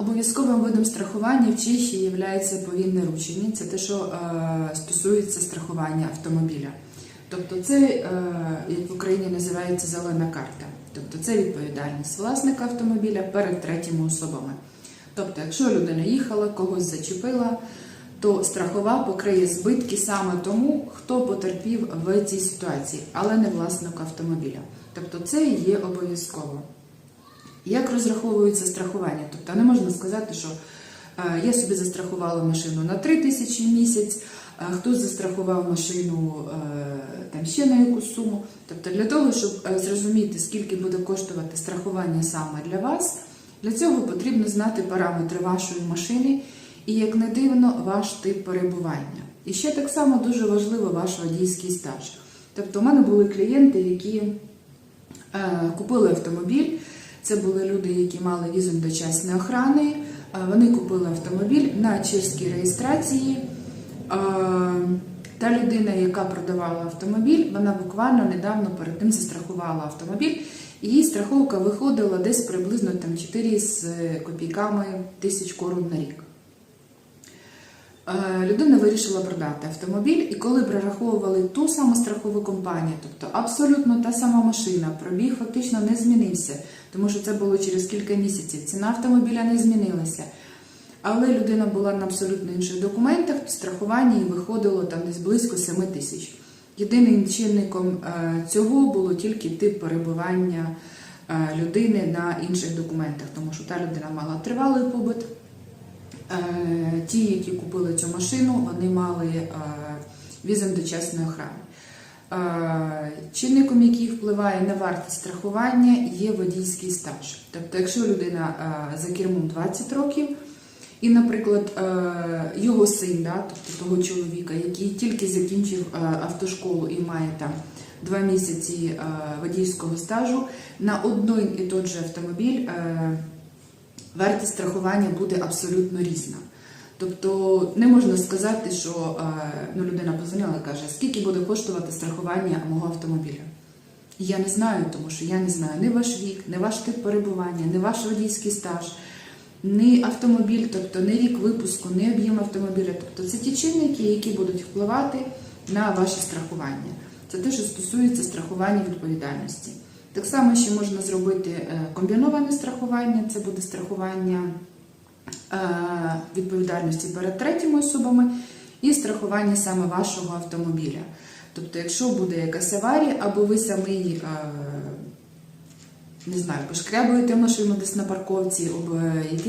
Обов'язковим видом страхування в Чехії є повільне ручення. Це те, що е, стосується страхування автомобіля. Тобто, це, е, як в Україні називається зелена карта. Тобто це відповідальність власника автомобіля перед третіми особами. Тобто, якщо людина їхала, когось зачепила, то страхова покриє збитки саме тому, хто потерпів в цій ситуації, але не власник автомобіля. Тобто це є обов'язково. Як розраховується страхування? Тобто не можна сказати, що е, я собі застрахувала машину на 3 тисячі місяць, а хтось застрахував машину е, там ще на якусь суму. Тобто для того, щоб е, зрозуміти, скільки буде коштувати страхування саме для вас, для цього потрібно знати параметри вашої машини і, як не дивно, ваш тип перебування. І ще так само дуже важливо ваш водійський стаж. Тобто, у мене були клієнти, які Е, Купили автомобіль. Це були люди, які мали візум дочасної охорони. Е, Вони купили автомобіль на чеській реєстрації. Е, Та людина, яка продавала автомобіль, вона буквально недавно перед тим застрахувала автомобіль. Її страховка виходила десь приблизно там 4 з копійками тисяч корон на рік. Е, Людина вирішила продати автомобіль, і коли прораховували ту саму страхову компанію, тобто абсолютно та сама машина, пробіг фактично не змінився, тому що це було через кілька місяців. Ціна автомобіля не змінилася. Але людина була на абсолютно інших документах, страхування їй виходило там десь близько 7 тисяч. Єдиним чинником е, цього було тільки тип перебування е, людини на інших документах, тому що та людина мала тривалий побут. Е, Ті, які купили цю машину, вони мали візум дочасної охорони. Чинником, який впливає на вартість страхування, є водійський стаж. Тобто, якщо людина за кермом 20 років, і, наприклад, його син, да, тобто того чоловіка, який тільки закінчив автошколу і має там два місяці водійського стажу, на один і той же автомобіль вартість страхування буде абсолютно різна. Тобто не можна сказати, що е, ну, людина позвонила і каже, скільки буде коштувати страхування мого автомобіля. Я не знаю, тому що я не знаю ні ваш вік, ні ваш тип перебування, ні ваш водійський стаж, ні автомобіль, тобто ні рік випуску, ні об'єм автомобіля. Тобто це ті чинники, які будуть впливати на ваше страхування. Це те, що стосується страхування відповідальності. Так само ще можна зробити е, комбіноване страхування, це буде страхування відповідальності перед третіми особами і страхування саме вашого автомобіля. Тобто, якщо буде якась аварія, або ви самі е, не знаю, пошкрябуєте машину десь на парковці, або якісь